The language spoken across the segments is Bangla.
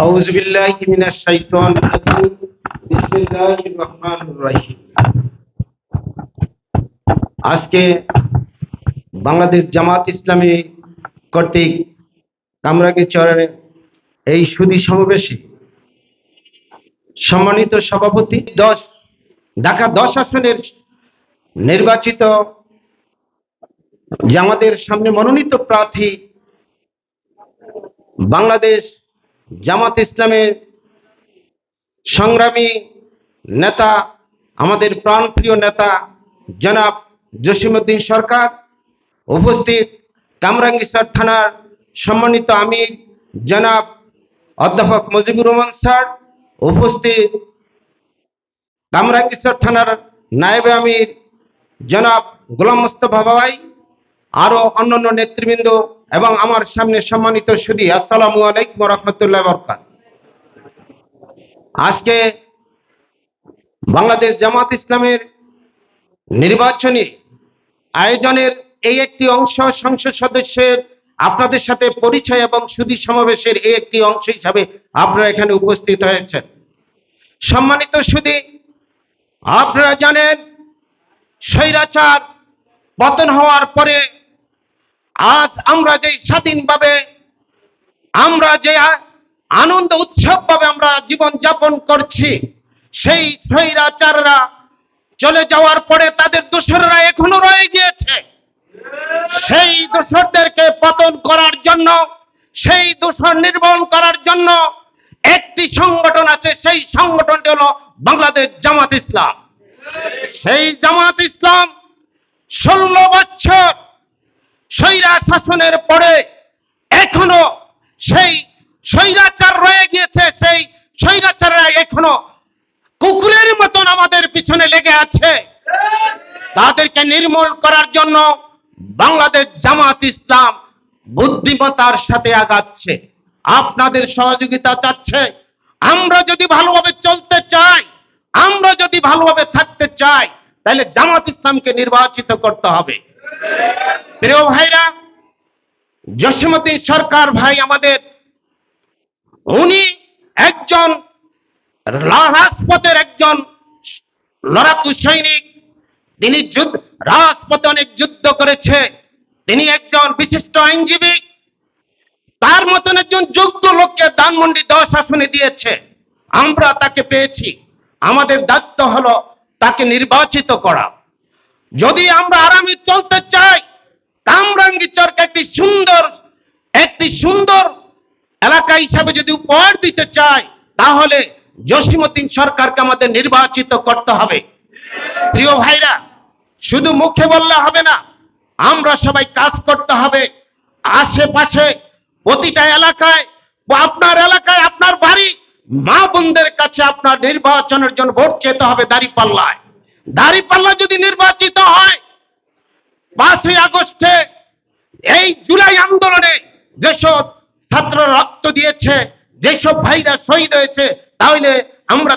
أعوذ بالله من الشيطان الرجيم بسم الله الرحمن الرحيم আজকে বাংলাদেশ জামাত ইসলামী কর্তৃক কামরাঙ্গি চরের এই সুদী সমাবেশে সম্মানিত সভাপতি দশ ঢাকা দশ আসনের নির্বাচিত যে আমাদের সামনে মনোনীত প্রার্থী বাংলাদেশ জামাত ইসলামের সংগ্রামী নেতা, আমাদের প্রাণপ্রিয় নেতা জনাব জসিমউদ্দিন সরকার, উপস্থিত কামরাঙ্গীরচর থানার সম্মানিত আমির জনাব অধ্যাপক মুজিবুর রহমান স্যার, উপস্থিত কামরাঙ্গীরচর থানার নায়েব আমির জনাব গোলাম মোস্তফা বাবাই আরও অন্যান্য নেতৃবৃন্দ এবং আমার সামনে সম্মানিত সুদী, আসসালামু আলাইকুম রহমতুল্লাহ বরকাত আজকে বাংলাদেশ জামাত ইসলামের নির্বাচনী আয়োজনের এই একটি অংশ সংসদ সদস্যের আপনাদের সাথে পরিচয় এবং সুদী সমাবেশের এই একটি অংশ হিসাবে আপনারা এখানে উপস্থিত হয়েছেন। সম্মানিত সুদী, আপনারা জানেন স্বৈরাচার পতন হওয়ার পরে আজ আমরা যে স্বাধীনভাবে, আমরা যে আনন্দ উৎসব ভাবে আমরা জীবন যাপন করছি, সেই স্বৈরাচাররা চলে যাওয়ার পরে তাদের দোসররা এখনও রয়ে গিয়েছে। সেই দোসরদেরকে পতন করার জন্য, সেই দোসর নির্মূল করার জন্য একটি সংগঠন আছে, সেই সংগঠনটি হলো বাংলাদেশ জামাত ইসলাম। সেই জামাত ইসলাম ষোলো বছর স্বৈরা শাসনের পরে এখনও সেই স্বৈরাচার রয়ে গিয়েছে, সেই স্বৈরাচাররা এখনও কুকুরের মতন আমাদের পিছনে লেগে আছে। তাদেরকে নির্মূল করার জন্য বাংলাদেশ জামাত ইসলাম বুদ্ধিমতার সাথে আগাচ্ছে। আপনাদের সহযোগিতা চাচ্ছে। আমরা যদি ভালোভাবে চলতে চাই, আমরা যদি ভালোভাবে থাকতে চাই, তাহলে জামাত ইসলামকে নির্বাচিত করতে হবে। প্রিয় ভাইরা জসীমউদ্দিন সরকার ভাই আমাদের, উনি একজন রাজপথের একজন লড়াকু সৈনিক। তিনি যুদ্ধ, রাজপথে অনেক যুদ্ধ করেছে। তিনি একজন বিশিষ্ট আইনজীবী। তার মতন একজন যোগ্য লোককে দানমন্ডি দশ আসনে দিয়েছে। আমরা তাকে পেয়েছি। আমাদের দায়িত্ব হলো তাকে নির্বাচিত করা। যদি আমরা আরামে চলতে চাই, কামরাঙ্গি চরকে একটি সুন্দর একটি সুন্দর এলাকা হিসাবে যদি উপহার দিতে চাই, তাহলে জসিমউদ্দিন সরকারকে আমাদের নির্বাচিত করতে হবে। প্রিয় ভাইরা, শুধু মুখে বললে হবে না, আমরা সবাই কাজ করতে হবে। আশেপাশে প্রতিটা এলাকায়, আপনার এলাকায়, আপনার বাড়ি, মা বোনদের কাছে আপনার নির্বাচনের জন্য ভোট চেতে হবে দাঁড়িপাল্লায়। দাঁড়িপাল্লা যদি নির্বাচিত হয়, পাঁচই আগস্টে, এই জুলাই আন্দোলনে যেসব ছাত্র রক্ত দিয়েছে, যেসব ভাইরা শহীদ হয়েছে, তাহলে আমরা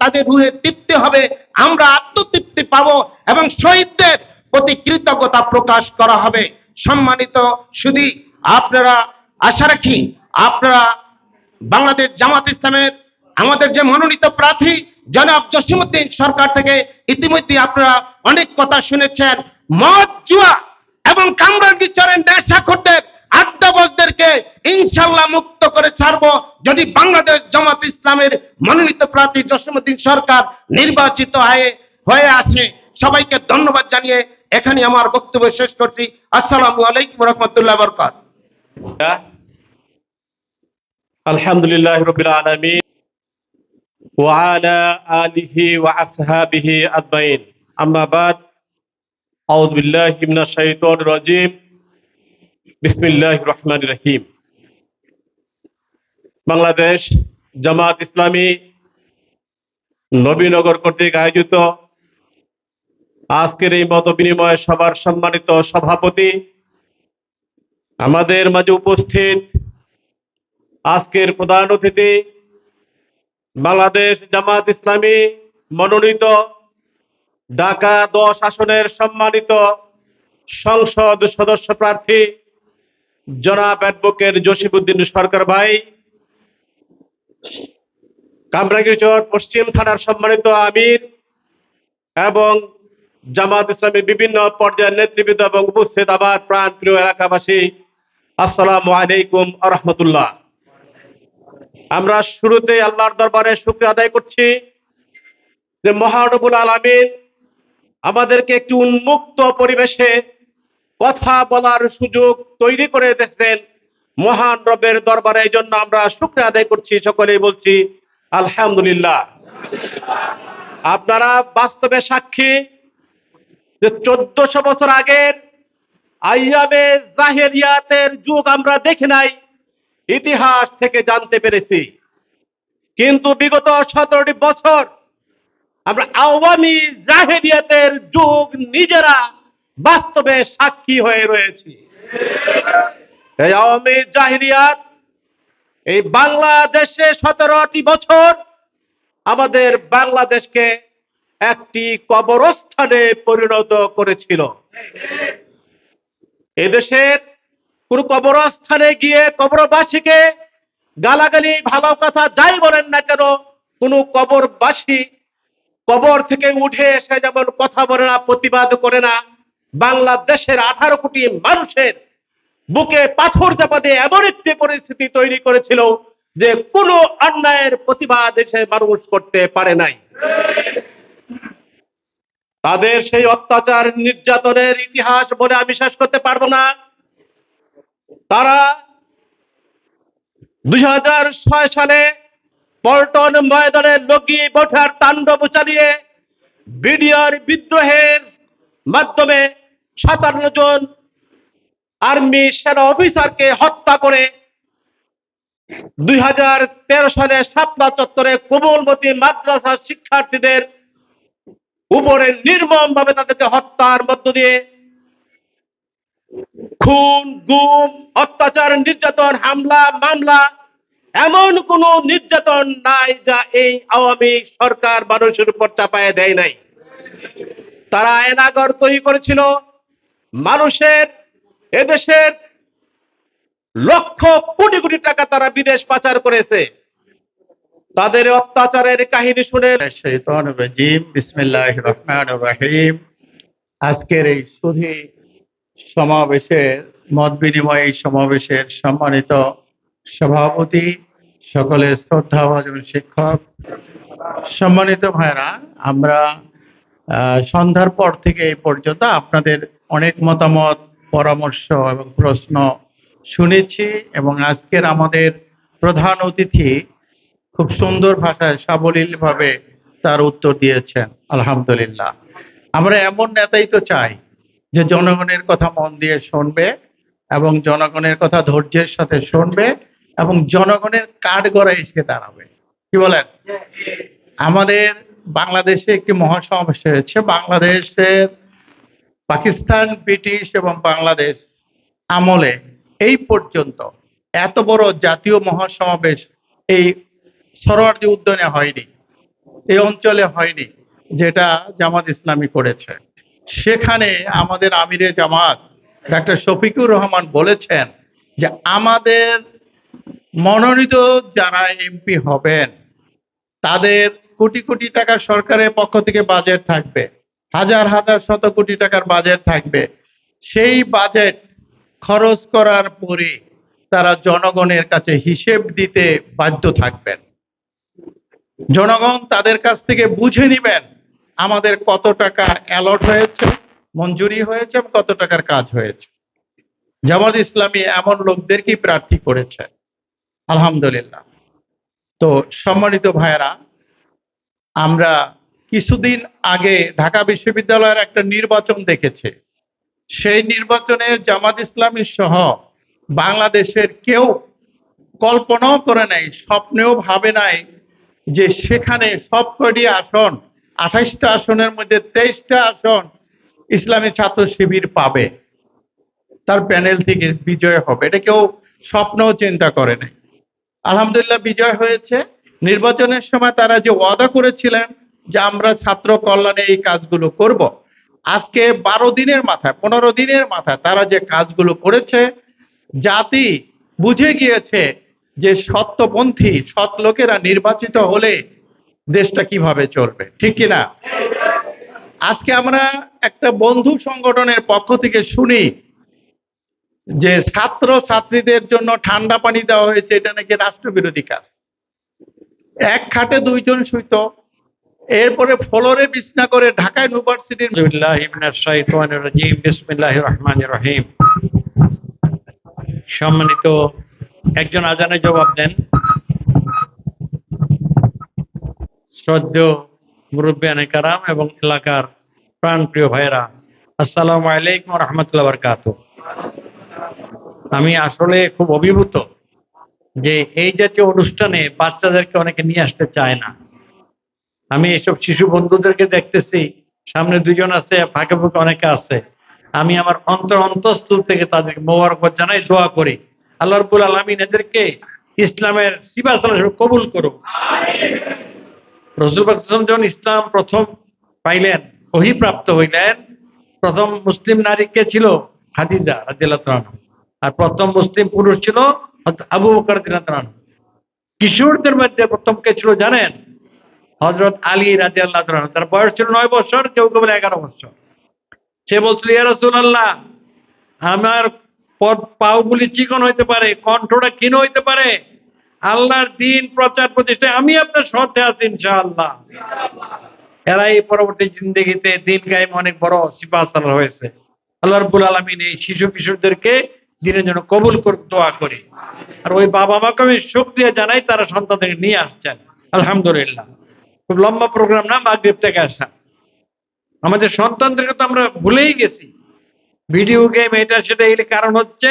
তাদের রুহে তৃপ্তি হবে, আমরা আত্মতৃপ্তি পাবো এবং শহীদদের প্রতি কৃতজ্ঞতা প্রকাশ করা হবে। সম্মানিত শুধু আপনারা আশা রাখি, আপনারা বাংলাদেশ জামাত ইসলামের আমাদের যে মনোনীত প্রার্থী জনাব জসিমুদ্দিন সরকার থেকে ইতিমধ্যে আপনারা অনেক কথা শুনেছেন। মদ, জুয়া এবং কামরাঙ্গি চরেন নেশা করতে ইনশাল্লাহ মুক্ত করে যদি বাংলাদেশ জামাত ইসলামের মনোনীত প্রার্থী জসিমুদ্দিন সরকার নির্বাচিত হয়ে হয়ে আসে, সবাইকে ধন্যবাদ জানিয়ে এখানে আমার বক্তব্য শেষ করছি। আসসালামু আলাইকুম রহমতুল্লাহ বরকাত। আলহামদুলিল্লাহ রবিল আলমী وعلى آله وأصحابه أجمعين أما بعد أعوذ بالله من الشيطان الرجيم بسم الله الرحمن الرحيم বাংলাদেশ জামাত ইসলামী নবীনগর কর্তৃক আয়োজিত আজকের এই মত বিনিময় সভার সম্মানিত সভাপতি আমাদের মাঝে উপস্থিত আজকের প্রধান অতিথি বাংলাদেশ জামাত ইসলামী মনোনীত ঢাকা দশ আসনের সম্মানিত সংসদ সদস্য প্রার্থী জনাব অ্যাডভোকেট জসিবুদ্দিন সরকার ভাই কামরাঙ্গীরচর পশ্চিম থানার সম্মানিত আমির এবং জামাত ইসলামের বিভিন্ন পর্যায়ের নেতৃবৃন্দ এবং উপস্থিত আমার প্রাণ প্রিয় এলাকাবাসী, আসসালামু আলাইকুম আরহামতুল্লাহ আমরা শুরুতে আল্লাহর দরবারে শুক্রিয়া আদায় করছি যে মহানবুল আলমিন আমাদেরকে একটি উন্মুক্ত পরিবেশে কথা বলার সুযোগ তৈরি করে দিয়েছেন মহান রবের দরবারে। এই জন্য আমরা শুক্রিয়া আদায় করছি, সকলেই বলছি আলহামদুলিল্লাহ। আপনারা বাস্তবে সাক্ষী যে চোদ্দশো বছর আগের আইয়ামে জাহেরিয়াতের যুগ আমরা দেখি নাই। ইতিহাস থেকে জানতে পেরেছি। কিন্তু বিগত সতেরোটি বছর আমরা আওয়ামী জাহেরিয়াতের যুগ নিজেরা বাস্তবে সাক্ষী হয়ে রয়েছি। এই আওয়ামী জাহিরিয়াত এই বাংলাদেশে সতেরোটি বছর আমাদের বাংলাদেশকে একটি কবরস্থানে পরিণত করেছিল। এদেশের কোন কবরস্থানে গিয়ে কবরবাসীকে গালাগালি, ভালো কথা যাই বলেন না কেন, কোন কবরবাসী কবর থেকে উঠে এসে যেমন কথা বলে না, প্রতিবাদ করে না, বাংলাদেশের আঠারো কোটি মানুষের বুকে পাথর চাপা দিয়ে এমন একটি পরিস্থিতি তৈরি করেছিল যে কোনো অন্যায়ের প্রতিবাদ এসে মানুষ করতে পারে নাই। তাদের সেই অত্যাচার নির্যাতনের ইতিহাস বলে আমি শেষ করতে পারব না। তারা দুই হাজার ছয় সালে পল্টন ময়দানে লগি বঠার তাণ্ডব চালিয়ে বিডিআর বিদ্রোহের মাধ্যমে সাতান্ন জন আর্মি সেনা অফিসারকে হত্যা করে দুই হাজার তেরো সালে শাপলা চত্বরে কোমলমতি মাদ্রাসা শিক্ষার্থীদের উপরে নির্মম ভাবে তাদেরকে হত্যার মধ্য দিয়ে খুন, গুম, অত্যাচার, নির্যাতন, হামলা, মামলা এমন কোন নির্যাতন নাই যা এই আওয়ামী সরকার মানুষের উপর চাপায় দেয় নাই। তারা আয়নাগর তৈরি করেছিল মানুষের, এদেশের লক্ষ কোটি কোটি টাকা তারা বিদেশ পাচার করেছে। তাদের অত্যাচারের কাহিনী শুনে আজকের এই সুধী সমাবেশের মত বিনিময় সমাবেশের সম্মানিত সভাপতি, সকলের শ্রদ্ধাভাজন শিক্ষক, সম্মানিত ভাইরা আমরা সন্ধ্যার পর থেকে এই পর্যন্ত আপনাদের অনেক মতামত, পরামর্শ এবং প্রশ্ন শুনেছি এবং আজকের আমাদের প্রধান অতিথি খুব সুন্দর ভাষায়, সাবলীলভাবে তার উত্তর দিয়েছেন। আলহামদুলিল্লাহ। আমরা এমন নেতাই তো চাই যে জনগণের কথা মন দিয়ে শুনবে এবং জনগণের কথা ধৈর্যের সাথে শুনবে এবং জনগণের কাঠ গড়ায় এসে দাঁড়াবে। কি বলেন? আমাদের বাংলাদেশে একটি মহাসমাবেশ হয়েছে। বাংলাদেশের পাকিস্তান, ব্রিটিশ এবং বাংলাদেশ আমলে এই পর্যন্ত এত বড় জাতীয় মহাসমাবেশ এই সরোয়ার্দী উদ্যানে হয়নি, এই অঞ্চলে হয়নি, যেটা জামাত ইসলামী করেছে। সেখানে আমাদের আমিরে জামাত ডাক্তার শফিকুর রহমান বলেছেন যে আমাদের মনোনীত যারা এমপি হবেন, তাদের কোটি কোটি টাকা সরকারের পক্ষ থেকে বাজেট থাকবে, হাজার হাজার শত কোটি টাকার বাজেট থাকবে। সেই বাজেট খরচ করার পরে তারা জনগণের কাছে হিসেব দিতে বাধ্য থাকবেন। জনগণ তাদের কাছ থেকে বুঝে নিবেন আমাদের কত টাকা অ্যালট হয়েছে, মঞ্জুরি হয়েছে এবং কত টাকার কাজ হয়েছে। জামাত ইসলামী এমন লোকদেরকেই প্রার্থী করেছে? আলহামদুলিল্লাহ। তো সম্মানিত ভাইয়েরা, আমরা কিছুদিন আগে ঢাকা বিশ্ববিদ্যালয়ের একটা নির্বাচন দেখেছে। সেই নির্বাচনে জামাত ইসলামী সহ বাংলাদেশের কেউ কল্পনাও করে নাই, স্বপ্নেও ভাবে নাই যে সেখানে সব কটি আসন আঠাইশটা আসনের মধ্যে তেইশটা আসন ইসলামী ছাত্র শিবির পাবে। তার প্যানেল থেকে বিজয় হবে। এটা কেউ স্বপ্নও চিন্তা করে নাই। আলহামদুলিল্লাহ বিজয় হয়েছে। নির্বাচনের সময় তারা যে ওয়াদা করেছিলেন যে আমরা ছাত্র কল্যাণে এই কাজগুলো করব, আজকে বারো দিনের মাথায়, পনেরো দিনের মাথায় তারা যে কাজগুলো করেছে, জাতি বুঝে গিয়েছে যে সত্যপন্থী, সৎ লোকেরা নির্বাচিত হলে দেশটা কীভাবে চলবে, ঠিক কিনা আজকে আমরা একটা বন্ধু সংগঠনের পক্ষ থেকে শুনি যে ছাত্র ছাত্রীদের জন্য ঠান্ডা পানি দেওয়া হয়েছে, এটা নাকি রাষ্ট্রবিরোধী কাজ। এক খাটে দুইজন শুইত, এরপরে ফ্লোরে বিছনা করে ঢাকা ইউনিভার্সিটির সম্মানিত একজন আজানে জবাব দেন। শ্রদ্ধেয় মুরব্বিয়ানে কারাম এবং এলাকার প্রাণপ্রিয় ভাইয়েরা, আসসালামু আলাইকুম রহমতুল্লাহ বরকাত আমি আসলে খুব অভিভূত যে এই জাতীয় অনুষ্ঠানে বাচ্চাদেরকে অনেকে নিয়ে আসতে চায় না। আমি এইসব শিশু বন্ধুদেরকে দেখতেছি, সামনে দুজন আছে, ফাঁকে ফাঁকে অনেকে আছে। আমি আমার অন্তর অন্তঃস্থল থেকে তাদেরকে মোবারকবাদ জানাই, দোয়া করি। আল্লাহ রবুল আলমিন এদেরকে ইসলামের সিবা সালাম কবুল করো রসুল বাকসাম যখন ইসলাম প্রথম পাইলেন অহিপ্রাপ্ত হইলেন, প্রথম মুসলিম নারী কে ছিল? হাদিজা রাজিয়াল্লাহ আর প্রথম মুসলিম পুরুষ ছিল আবু বকর রাদিয়াল্লাহু কিশোরদের মধ্যে প্রথম কে ছিল জানেন? হজরত আলী রাজি আল্লাহ তার বয়স ছিল নয় বছর, কেউ কেউ বলে এগারো বছর। সে বলছিল, ইয়া রাসূলুল্লাহ, আমার পদ পাওগুলি চিকন হইতে পারে, কণ্ঠটা ক্ষীণ হইতে পারে আল্লাহর দিন প্রচার প্রতিষ্ঠায় আমি আপনার সাথে আছি, ইনশাআল্লাহ। এরা এই পরবর্তী জিন্দগিতে দিন গায়ে অনেক বড় সিপা সালার হয়েছে। আল্লাহ রব্বুল আলমিন এই শিশু কিশোরদেরকে দিনের জন্য কবুল করে দোয়া করি। আর ওই বাবা মাকে আমি শুক্রিয়া জানাই, তারা সন্তানদের নিয়ে আসছেন। আলহামদুলিল্লাহ। খুব লম্বা প্রোগ্রাম না, মাগরীব থেকে আসা। আমাদের সন্তানদেরকে তো আমরা ভুলেই গেছি। ভিডিও গেম এটা সেটা এর কারণ হচ্ছে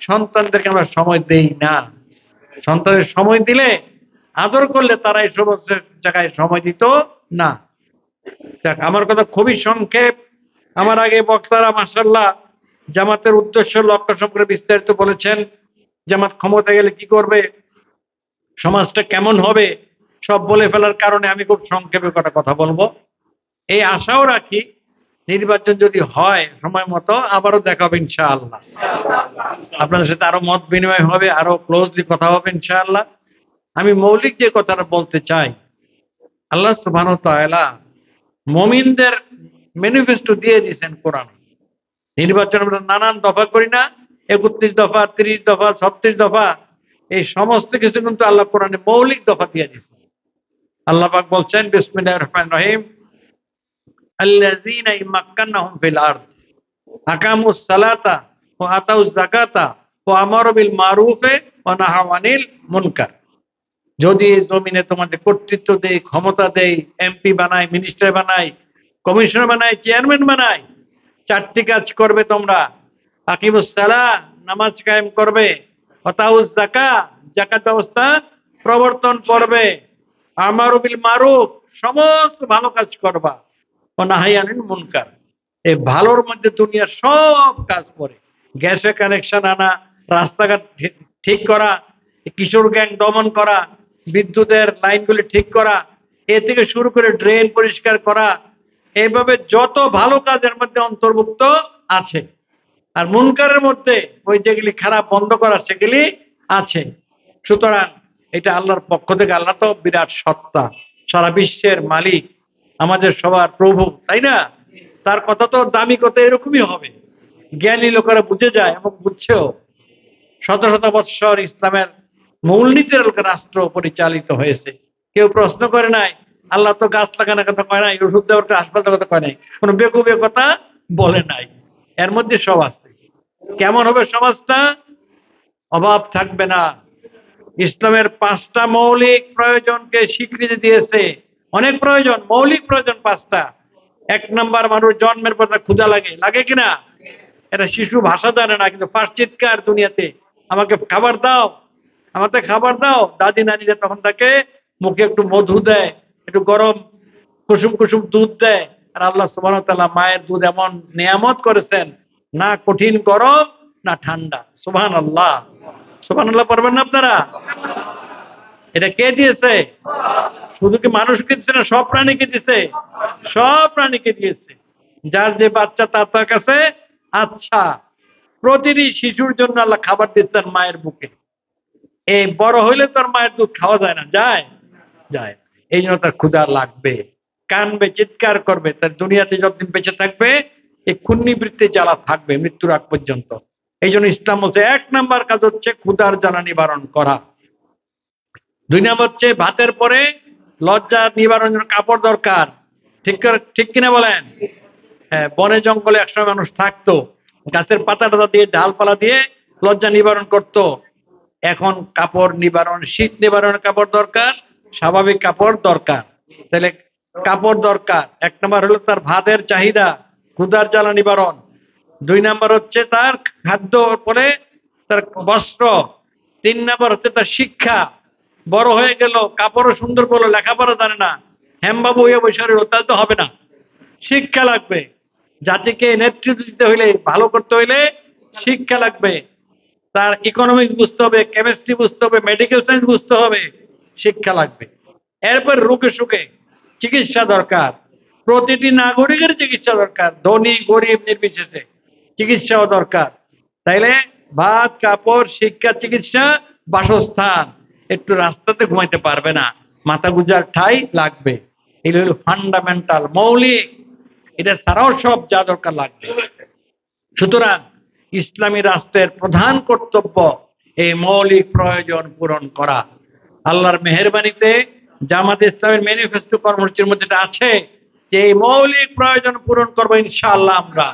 সন্তানদেরকে আমরা সময় দেই না। সন্তানের সময় দিলে আদর করলে তারা এই সমস্ত জায়গায় সময় দিত? না। যাক আমার কথা খুবই সংক্ষেপ। আমার আগে বক্তারা মাসাল্লাহ জামাতের উদ্দেশ্য লক্ষ্য সম্পর্কে বিস্তারিত বলেছেন। জামাত ক্ষমতা গেলে কি করবে? সমাজটা কেমন হবে? সব বলে ফেলার কারণে আমি খুব সংক্ষেপে কটা কথা বলব। এই আশাও রাখি নির্বাচন যদি হয় সময় মতো, আবারও দেখা হবে ইনশাআল্লাহ। আপনাদের সাথে আরও মত বিনিময় হবে, আরও ক্লোজলি কথা হবে ইনশাআল্লাহ। আমি মৌলিক যে কথাটা বলতে চাই, আল্লাহ তাআলা মমিনদের ম্যানিফেস্টো দিয়ে দিয়েছেন কোরআন। নির্বাচন আমরা নানান দফা করি না, একত্রিশ দফা, তিরিশ দফা, ছত্রিশ দফা, এই সমস্ত কিছু কিন্তু আল্লাহ কোরআনে মৌলিক দফা দিয়ে দিয়েছেন। আল্লাহ পাক বলছেন, বিসমিল্লাহির রহমানির রহিম আল্লাযীনা ইমাক্কানাহুম ফিল আরদ আকামুস সালাতা ওয়া আতাউজ যাকাতা ওয়া আমারু বিল মারুফে আনিল মুনকার যদি জমিনে তোমাদের কর্তৃত্ব দেয়, ক্ষমতা দেয় এমপি বানায় মিনিস্টার বানায় কমিশনার বানায় চেয়ারম্যান বানায়, চারটি কাজ করবে তোমরা। আকিমুস সালা নামাজ কায়েম করবে। হতাউস জাকা জাকাত ব্যবস্থা প্রবর্তন করবে। আমারু বিল মারুফ, সমস্ত ভালো কাজ করবা। মুনকার। এই ভালোর মধ্যে দুনিয়ার সব কাজ করে। গ্যাসের কানেকশন আনা, রাস্তাঘাট ঠিক করা, কিশোর গ্যাং দমন করা, বিদ্যুতের লাইনগুলি ঠিক করা, এ থেকে শুরু করে ড্রেন পরিষ্কার করা এইভাবে যত ভালো কাজের মধ্যে অন্তর্ভুক্ত আছে। আর মুনকারের মধ্যে ওই যেগুলি খারাপ বন্ধ করা, সেগুলি আছে। সুতরাং এটা আল্লাহর পক্ষ থেকে, আল্লাহ তো বিরাট সত্তা। সারা বিশ্বের মালিক আমাদের সবার প্রভু, তাই না? তার কথা তো দামি কথা এরকমই হবে। জ্ঞানী লোকেরা বুঝে যায় এবং বুঝছেও। শত শত বৎসর ইসলামের মূলনীতির রাষ্ট্র পরিচালিত হয়েছে। কেউ প্রশ্ন করে নাই, আল্লাহ তো গাছ লাগানোর কথা কয় নাই, ওষুধ দেওয়ার কথা হাসপাতালের কথা কয় নাই। কোনো বেকুবে কথা বলে নাই। এর মধ্যে সব আছে। কেমন হবে সমাজটা? অভাব থাকবে না। ইসলামের পাঁচটা মৌলিক প্রয়োজনকে স্বীকৃতি দিয়েছে। অনেক প্রয়োজন, মৌলিক প্রয়োজন পাঁচটা। এক নাম্বার মানুষ জন্মের পর ক্ষুধা লাগে। লাগে কিনা এটা শিশু ভাষা জানে না, কিন্তু ফার্স্ট চিৎকার দুনিয়াতে, আমাকে খাবার দাও, আমাকে খাবার দাও। দাদি নানিরা তখন তাকে মুখে একটু মধু দেয়, একটু গরম কুসুম কুসুম দুধ দেয়। আর আল্লাহ সুবাহ তাআলা মায়ের দুধ এমন নিয়ামত করেছেন, না কঠিন গরম, না ঠান্ডা। সুবহান আল্লাহ সুবহান আল্লাহ পারবেন না আপনারা? এটা কে দিয়েছে? শুধু কি মানুষকে দিচ্ছে না, সব প্রাণীকে দিছে? সব প্রাণীকে দিয়েছে। যার যে বাচ্চা তার তার কাছে আচ্ছা। প্রতিটি শিশুর জন্য আল্লাহ খাবার দিচ্ছেন মায়ের বুকে। এই বড় হইলে তোর মায়ের দুধ খাওয়া যায় না। যায়? যায়। এই জন্য তার ক্ষুধা লাগবে। কানবে, চিৎকার করবে। তার দুনিয়াতে যতদিন বেঁচে থাকবে, এই খুন্নি বৃত্তি জ্বালা থাকবে মৃত্যুর আগ পর্যন্ত। এই জন্য ইসলাম বলছে, এক নাম্বার কাজ হচ্ছে ক্ষুধার জ্বালা নিবারণ করা। দুই নাম্বার হচ্ছে ভাতের পরে লজ্জা নিবারণের জন্য কাপড় দরকার। ঠিক ঠিক কিনা বলেন? হ্যাঁ বনে জঙ্গলে একসময় মানুষ থাকতো, গাছের পাতা টাতা দিয়ে, ডালপালা দিয়ে লজ্জা নিবারণ করত। এখন কাপড় নিবারণ, শীত নিবারণের কাপড় দরকার, স্বাভাবিক কাপড় দরকার। তাহলে কাপড় দরকার। এক নম্বর হলো তার ভাতের চাহিদা, ক্ষুধার জ্বালা নিবারণ। দুই নাম্বার হচ্ছে তার খাদ্য পরে তার বস্ত্র। তিন নাম্বার হচ্ছে তার শিক্ষা। বড় হয়ে গেল কাপড়ও সুন্দর বলো লেখাপড়া জানে না। হেমবাবু হয়ে বসে রইল, তো হবে না। শিক্ষা লাগবে। জাতিকে নেতৃত্ব দিতে হইলে ভালো করতে হইলে শিক্ষা লাগবে। তার ইকোনমিক্স বুঝতে হবে কেমিস্ট্রি বুঝতে হবে মেডিকেল সায়েন্স বুঝতে হবে শিক্ষা লাগবে। এরপর রোগে সুখে চিকিৎসা দরকার। প্রতিটি নাগরিকের চিকিৎসা দরকার ধনী গরিব নির্বিশেষে চিকিৎসাও দরকার। তাইলে ভাত কাপড় শিক্ষা চিকিৎসা বাসস্থান। একটু রাস্তাতে ঘুমাইতে পারবে না। মাথা গুজার ঠাই লাগবে। এগুলো হলো ফান্ডামেন্টাল মৌলিক। এটা ছাড়াও সব যা দরকার লাগবে। সুতরাং ইসলামী রাষ্ট্রের প্রধান কর্তব্য এই মৌলিক প্রয়োজন পূরণ করা। আল্লাহর মেহরবানিতে জামাত ইসলামের ম্যানিফেস্টো কর্মসূচির মধ্যে আছে, যে এই মৌলিক প্রয়োজন পূরণ করব ইনশাআল্লাহ আমরা।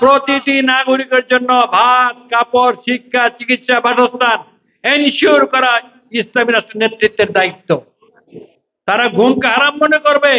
প্রতিটি নাগরিকের জন্য ভাত, কাপড়, শিক্ষা, চিকিৎসা, বাসস্থান এনশিওর করা ইসলামী রাষ্ট্রের নেতৃত্বের দায়িত্ব। তারা ঘুমকে হারাম মনে করবে।